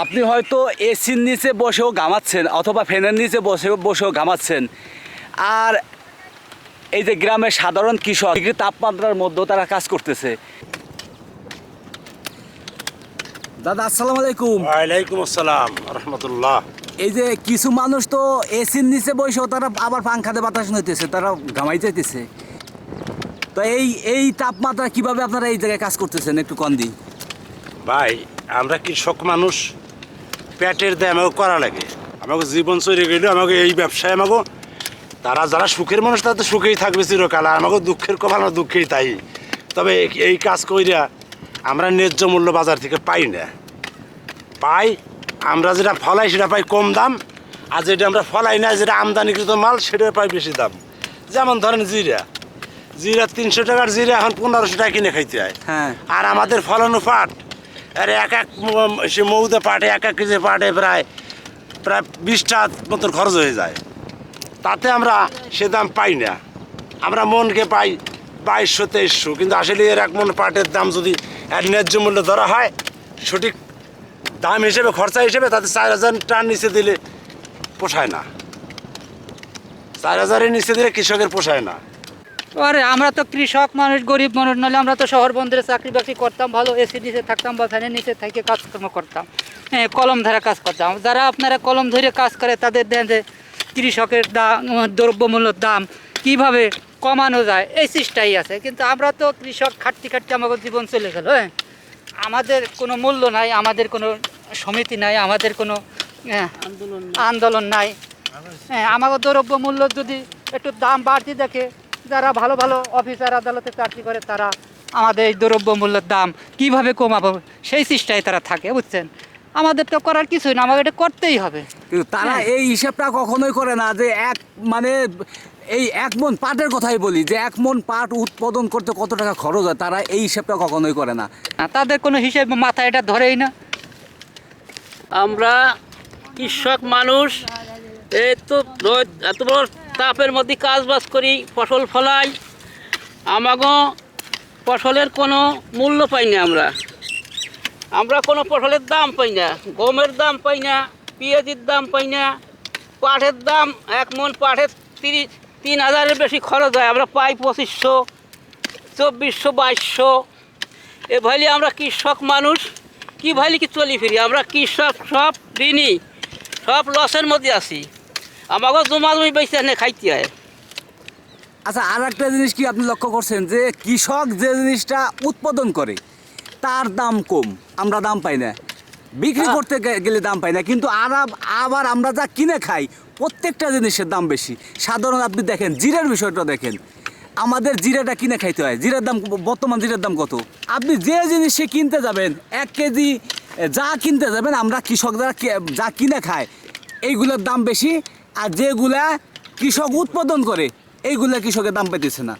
আপনি হয়তো এসির নিচে বসেও ঘামাচ্ছেন অথবা ফ্যানের নিচে বসে বসেও ঘামাচ্ছেন। আর এই যে গ্রামের সাধারণ কৃষক ডিগ্রি তাপমাত্রার মধ্যেও তারা কাজ করতেছে। দাদা আসসালামু আলাইকুম। ওয়ালাইকুম আসসালাম রহমতুল্লাহ। এই যে কিছু মানুষ তো এসির নিচে বসেও তারা আবার পাংখাতে বাতাস নিতেছে তারা ঘামাই যাইতেছে। তো এই এই তাপমাত্রা কীভাবে আপনারা এই জায়গায় কাজ করতেছেন একটু কন দিই ভাই আমরা কৃষক মানুষ পেটের দেয় আমাকে করা লাগে। আমাকে জীবন চলে গেলেও আমাকে এই ব্যবসায় আমাকে তারা যারা সুখের মানুষ তারা তো সুখেই থাকবে চিরকাল আর আমাকে দুঃখের কপাল আমার দুঃখেই তাই। তবে এই- এই কাজ কইরা আমরা ন্যায্য মূল্য বাজার থেকে পাই না। পাই আমরা যেটা ফলাই সেটা পাই কম দাম আর যেটা আমরা ফলাই না যেটা আমদানিকৃত মাল সেটা পাই বেশি দাম। যেমন ধরেন জিরা। জিরা তিনশো টাকার জিরা এখন পনেরোশো টাকা কিনে খাইতে হয়। হ্যাঁ। আর আমাদের ফলানো পাট আর এক এক সে মৌদে পাটে এক এক কেজি পাটে প্রায় প্রায় বিশটা মতন খরচ হয়ে যায়। তাতে আমরা সে দাম পাই না। আমরা মনকে পাই বাইশশো, তেইশশো, কিন্তু আসলে এর এক মন পাটের দাম যদি এর ন্যায্য মূল্য ধরা হয়, সঠিক দাম হিসেবে, খরচা হিসেবে তাতে চার হাজার টান নিচে দিলে পোষায় না। চার হাজারের নিচে দিলে কৃষকের পোষায় না। আরে আমরা তো কৃষক মানুষ গরিব মানুষ নাহলে আমরা তো শহর বন্দরে চাকরি বাকরি করতাম ভালো এসি নিচে থাকতাম বা ফ্যানের নিচে থেকে কাজকর্ম করতাম। হ্যাঁ কলম ধরা কাজ করতাম। যারা আপনারা কলম ধরে কাজ করে তাদের দেন যে কৃষকের দাম দ্রব্যমূল্যের দাম কীভাবে কমানো যায় এই চেষ্টাই আছে। কিন্তু আমরা তো কৃষক খাটতে খাটতে আমাদের জীবন চলে গেল হ্যাঁ। আমাদের কোনো মূল্য নাই আমাদের কোনো সমিতি নাই আমাদের কোনো হ্যাঁ, আন্দোলন নাই। হ্যাঁ আমাদের দ্রব্যমূল্য যদি একটু দাম বাড়তি দেখে যারা ভালো ভালো অফিসার আদালতে চাকরি করে তারা আমাদের এই দ্রব্য মূল্যের দাম কীভাবে কমাবো? সেই চেষ্টায় তারা থাকে বুঝছেন? আমাদের তো করার কিছুই না আমাকে এটা করতেই হবে। কিন্তু তারা এই হিসাবটা কখনোই করে না যে এক মানে এই এক মন পাটের কথাই বলি যে এক মন পাট উৎপাদন করতে কত টাকা খরচ হয় তারা এই হিসাবটা কখনোই করে না। তাদের কোনো হিসেব মাথায় এটা ধরেই না। আমরা কৃষক মানুষ এই তো এত বড় তাপের মধ্যে কাজ বাজ করি, ফসল ফলাই। আমাগো ফসলের কোনো মূল্য পাই না আমরা। আমরা কোনো ফসলের দাম পাই না, গমের দাম পাই না, পেঁয়াজির দাম পাই না। পাটের দাম এক মন পাটের তিরিশ, তিন হাজারের বেশি খরচ হয়, আমরা পাই পঁচিশশো, চব্বিশশো, বাইশশো। এ ভাইলে আমরা কৃষক মানুষ, কি ভাইলে কি চলি ফিরি? আমরা কৃষক সব ঋণী, সব লসের মধ্যে আছি। আমাকে জমা জমি বেঁচে এনে খাইতে হয় আচ্ছা আর একটা জিনিস কি আপনি লক্ষ্য করছেন যে কৃষক যে জিনিসটা উৎপাদন করে তার দাম কম আমরা দাম পাই না। বিক্রি। করতে গেলে দাম পাই না কিন্তু আর আবার আমরা যা কিনে খাই প্রত্যেকটা জিনিসের দাম বেশি। সাধারণ আপনি দেখেন জিরার বিষয়টা দেখেন। আমাদের জিরাটা কিনে খাইতে হয় জিরার দাম বর্তমান জিরার দাম কত? আপনি যে জিনিসে কিনতে যাবেন এক কেজি যা কিনতে যাবেন আমরা কৃষকরা কে- যা কিনে খায় এইগুলোর দাম বেশি আর যেগুলা কৃষক উৎপাদন করে এইগুলা কৃষকের দাম পাইতেছে না।